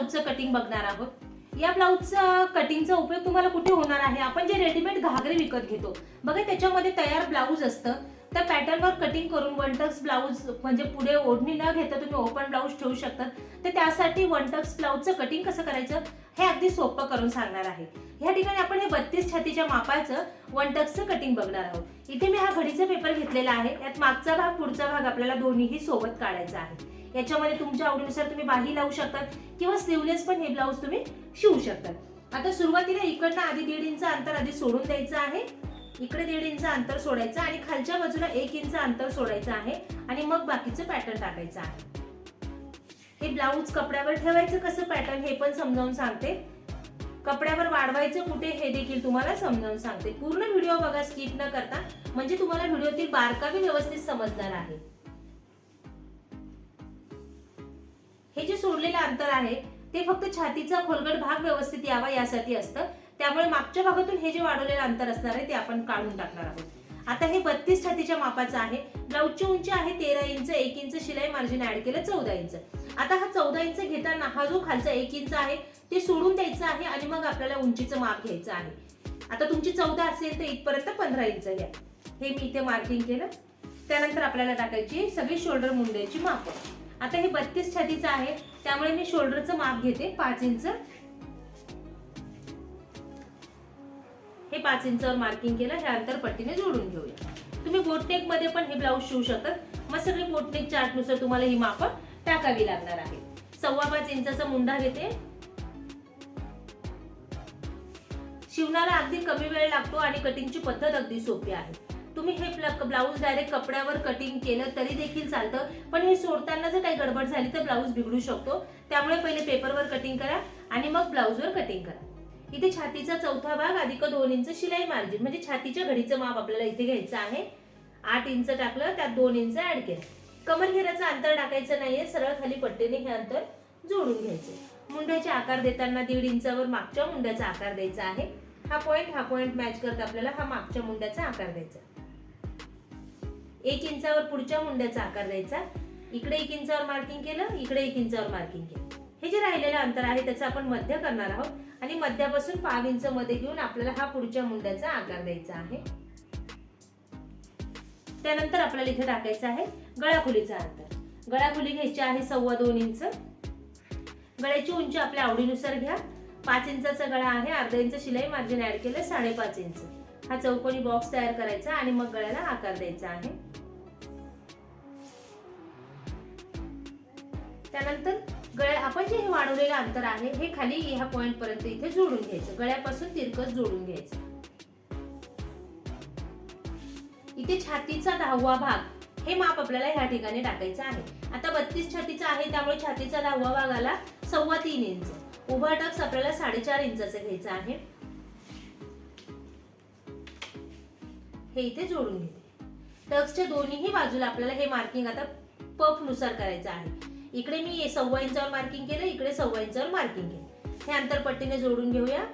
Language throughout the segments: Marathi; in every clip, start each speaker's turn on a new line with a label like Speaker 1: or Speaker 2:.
Speaker 1: ब्लाऊजचं कटिंग बघणार आहोत. या ब्लाऊजचा कटिंगचा उपयोग तुम्हाला कुठे होणार आहे? आपण जे रेडीमेड घागरे विकत घेतो बघा त्याच्यामध्ये तयार ब्लाऊज असतं. त्या पॅटर्नवर कटिंग करून वन टक्स ब्लाऊज म्हणजे पुढे ओढणी न घेता तुम्ही ओपन ब्लाऊज ठेवू शकता. तर त्यासाठी वन टक्स ब्लाऊजचं कटिंग कसं करायचं? हे अगदी सोपं करून सांगणार आहे. ह्या ठिकाणी आपण हे बत्तीस छातीच्या मापाचं वन टक्सचं कटिंग बघणार आहोत. इथे मी हा घडीचा पेपर घेतलेला आहे. यात मागचा भाग पुढचा भाग आपल्याला दोन्हीही सोबत काढायचा आहे. याच्यामध्ये तुमच्या आवडीनुसार तुम्ही बाही लावू शकतात किंवा स्लीवलेस पण हे ब्लाऊज तुम्ही शिवू शकतात. आता सुरुवातीला इकडनं आधी दीड इंच अंतर आधी सोडून द्यायचं आहे. इकडे दीड इंच अंतर सोडायचं आणि खालच्या बाजूला एक इंच अंतर सोडायचं आहे आणि मग बाकीचं पॅटर्न टाकायचं आहे. हे ब्लाऊज कपड्यावर ठेवायचं कसं पॅटर्न हे पण समजावून सांगते. कपड्यावर वाढवायचं कुठे हे देखील तुम्हाला समजावून सांगते. पूर्ण व्हिडिओ बघा स्किप न करता. म्हणजे तुम्हाला व्हिडिओतील बारकावी व्यवस्थित समजणार आहे. हे जे सोडलेलं अंतर आहे ते फक्त छातीचा खोलगट भाग व्यवस्थित यावा यासाठी असतं. त्यामुळे मागच्या भागातून हे जे वाढवलेलं अंतर असणार आहे ते आपण काढून टाकणार आहोत. आता हे बत्तीस छातीच्या मापाचं आहे. ब्लाऊजची उंची आहे तेरा इंच एक इंच शिलाई मार्जिन ऍड केलं चौदा इंच. आता हा चौदा इंच घेताना हा जो खालचा एक इंच आहे ते सोडून द्यायचं आहे आणि मग आपल्याला उंचीचं माप घ्यायचं आहे. आता तुमची चौदा असेल तर इथपर्यंत पंधरा इंच घ्या. हे मी इथे मार्किंग केलं. त्यानंतर आपल्याला टाकायची सगळी शोल्डर मुंड्याची माप. आता हे बत्तीस छातीचं आहे. त्यामुळे मी शोल्डरचं माप घेते. पाच इंच. हे पाच इंचावर मार्किंग केलं. हे अंतर पट्टीने जोडून घेऊया. तुम्ही बोटनेकमध्ये पण हे ब्लाऊज शिवू शकतात. मग सगळी बोटनेक चार्टनुसार तुम्हाला ही माप टाकावी लागणार आहे सव्वा पाच इंचाचा मुंडा घेते. शिवणाला अगदी कमी वेळ लागतो आणि कटिंगची पद्धत अगदी सोपी आहे. तुम्ही हे ब्लाऊज डायरेक्ट कपड्यावर कटिंग केलं तरी देखील चालतं. पण हे सोडताना जर काही गडबड झाली तर ब्लाऊज बिघडू शकतो. त्यामुळे पहिले पेपरवर कटिंग करा आणि मग ब्लाऊजवर कटिंग करा. इथे छातीचा चौथा भाग अधिक दोन इंच शिलाई मार्जिन म्हणजे छातीच्या घडीचं माप आपल्याला इथे घ्यायचं आहे. आठ इंच टाकलं त्यात दोन इंच ऍड केलं. कमर घेराचं अंतर टाकायचं नाहीये सरळ खाली पट्टीने हे अंतर जोडून घ्यायचे. मुंड्याचे आकार देताना दीड इंचावर मागच्या मुंड्याचा आकार द्यायचा आहे. हा पॉइंट हा पॉइंट मॅच करत आपल्याला हा मागच्या मुंड्याचा आकार द्यायचा एक इंचावर पुढच्या मुंड्याचा आकार द्यायचा. इकडे एक इंचावर मार्किंग केलं इकडे एक इंचावर मार्किंग केलं. हे जे राहिलेलं अंतर आहे त्याचं आपण मध्य करणार आहोत. आणि मध्यापासून पाव इंच मध्ये घेऊन आपल्याला हा पुढच्या मुंड्याचा आकार द्यायचा आहे. त्यानंतर आपल्याला इथे टाकायचं आहे गळाखोलीचा अंतर. गळाखुली घ्यायची आहे सव्वा दोन इंच. गळ्याची उंची आपल्या आवडीनुसार घ्या. पाच इंचाचा गळा आहे अर्धा इंच शिलाई मार्जिन ऍड केलं साडेपाच इंच. हा चौकोनी बॉक्स तयार करायचा आणि मग गळ्याला आकार द्यायचा आहे. त्यानंतर गळ्या आपण जे हे वाढवलेलं अंतर आहे हे खाली ह्या पॉइंट पर्यंत इथे जोडून घ्यायचं. गळ्यापासून तिरकस जोडून घ्यायचं. इथे छातीचा दहावा भाग हे माप आपल्याला ह्या ठिकाणी टाकायचं आहे. आता बत्तीस छातीचा आहे त्यामुळे छातीचा दहावा भागाला सव्वा तीन इंच. उभा टक्स आपल्याला साडेचार इंचाचा घ्यायचा आहे. हे इथे जोडून घेते. टक्सच्या दोन्हीही बाजूला आपल्याला हे मार्किंग आता पफनुसार करायचं आहे. इकडे मी सव्वा इंचावर मार्किंग केलं इकडे सव्वा इंचावर मार्किंग केलं. हे अंतर पट्टीने जोडून घेऊया.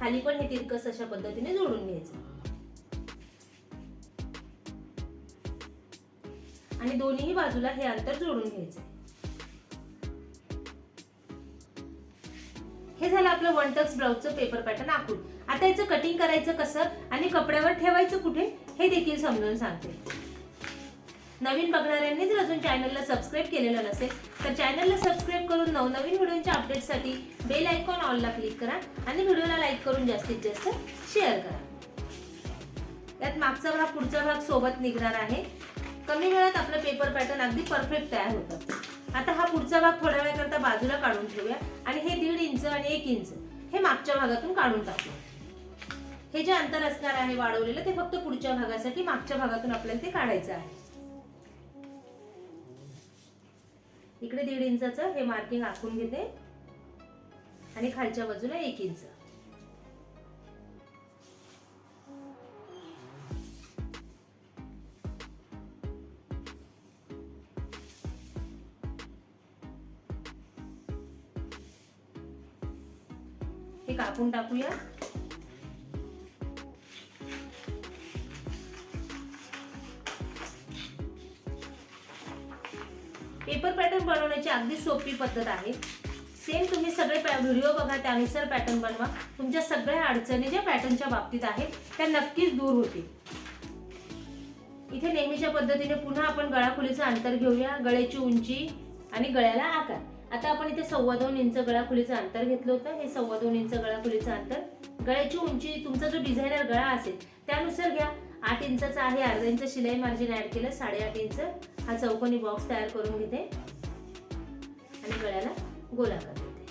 Speaker 1: खाली पण हे तिरकस अशा पद्धतीने जोडून घ्यायचं. आणि दोन्ही बाजूला हे अंतर जोडून घ्यायचं. हे झालं आपलं वन टक्स ब्लाऊजचं पेपर पॅटर्न आखून. आता याचं कटिंग करायचं कसं आणि कपड्यावर ठेवायचं कुठे हे देखील समजून सांगते. नवीन बघणाऱ्यांनी जर अजून चॅनलला सबस्क्राईब केलेलं नसेल तर चॅनलला सबस्क्राईब करून नवनवीन व्हिडिओच्या अपडेटसाठी बेल आयकॉन ऑलला क्लिक करा आणि व्हिडिओला लाईक करून जास्तीत जास्त शेअर करा. त्यात मागचा भाग पुढचा भाग सोबत निघणार आहे. कमी वेळात आपलं पेपर पॅटर्न अगदी परफेक्ट तयार होतं. आता हा पुढचा भाग थोड्या वेळाकरता बाजूला काढून ठेवूया आणि हे दीड इंच आणि एक इंच हे मागच्या भागातून काढून टाकू. हे जे अंतर असणार आहे वाढवलेलं ते फक्त पुढच्या भागासाठी मागच्या भागातून आपल्याला ते काढायचं आहे. इकडे दीड इंचाचं हे मार्किंग आखून घेते. आणि खालच्या बाजूला एक इंच. हे कापून टाकूया. पेपर पॅटर्न बनवण्याची अगदी सोपी पद्धत आहे. सेम तुम्ही सगळे व्हिडिओ बघा त्यानुसार पॅटर्न बनवा. तुमच्या सगळ्या अडचणी ज्या पॅटर्नच्या बाबतीत आहेत त्या नक्कीच दूर होतील. इथे नेहमीच्या पद्धतीने पुन्हा आपण गळाखुलीचं अंतर घेऊया. गळ्याची उंची आणि गळ्याला आकार. आता आपण इथे सव्वा दोन इंच गळाखोलीचं अंतर घेतलं होतं. हे सव्वा दोन इंच गळाखोलीचं अंतर गळ्याची उंची तुमचा जो डिझायनर गळा असेल त्यानुसार घ्या. आठ इंचाचा आहे अर्धा इंच शिलाई मार्जिन ऍड केलं साडेआठ इंच. हा चौकोनी बॉक्स तयार करून घेते. आणि गळ्याला गोलाकार देते.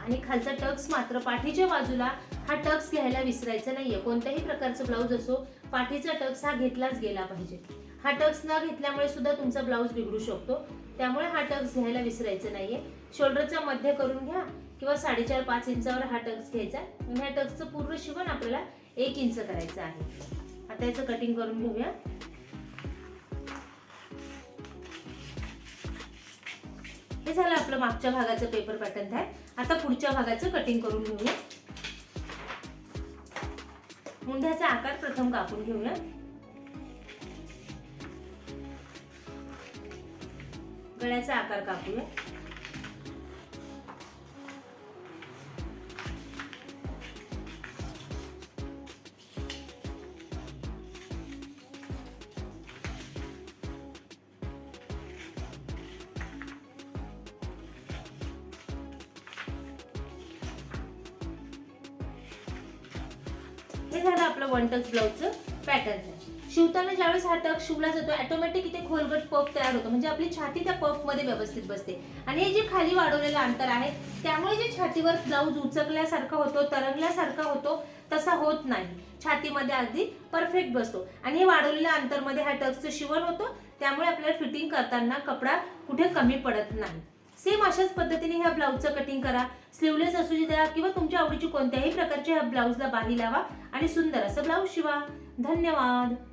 Speaker 1: आणि खालचा टक्स मात्र पाठीच्या बाजूला हा टक्स घ्यायला विसरायचा नाहीये. कोणत्याही प्रकारचा ब्लाऊज असो पाठीचा टक्स हा घेतलाच गेला पाहिजे. हा टक्स न घेतल्यामुळे सुद्धा तुमचा ब्लाऊज बिघडू शकतो. त्यामुळे हा टक्स घ्यायला विसरायचं नाहीये. शोल्डरचा मध्य करून घ्या. किंवा साडेचार पाच इंचावर हा टक्स घ्यायचा आणि ह्या टक्सचं पूर्ण शिवण आपल्याला एक इंच करायचं आहे. आता याचं कटिंग करून घेऊया. हे झालं आपलं मागच्या भागाचं पेपर पॅटर्न आहे आता पुढच्या भागाचं कटिंग करून घेऊया. मुंढ्याचा आकार प्रथम कापून घेऊया. गळ्याचा आकार कापूया. हे झालं आपलं वन टच ब्लाऊजचं पॅटर्न शिवताना ज्यावेळेस हा टक शिवला जातो ऑटोमॅटिक इथे खोलगट पफ तयार होतो. म्हणजे आपली छाती त्या पफमध्ये व्यवस्थित बसते. आणि हे जे खाली वाढवलेलं अंतर आहे त्यामुळे जे छातीवर ब्लाऊज उचकल्यासारखा होतो तरंगल्यासारखा होतो तसा होत नाही. छातीमध्ये अगदी परफेक्ट बसतो. आणि हे वाढवलेल्या अंतरमध्ये हा टक्सचं शिवण होतं. त्यामुळे आपल्याला फिटिंग करताना कपडा कुठे कमी पडत नाही. सेम अशाच पद्धतीने ह्या ब्लाऊजचं कटिंग करा. स्लीवलेस असू द्या किंवा तुमच्या आवडीची कोणत्याही प्रकारच्या ह्या ब्लाऊजला बाही लावा आणि सुंदर असं ब्लाऊज शिवा. धन्यवाद.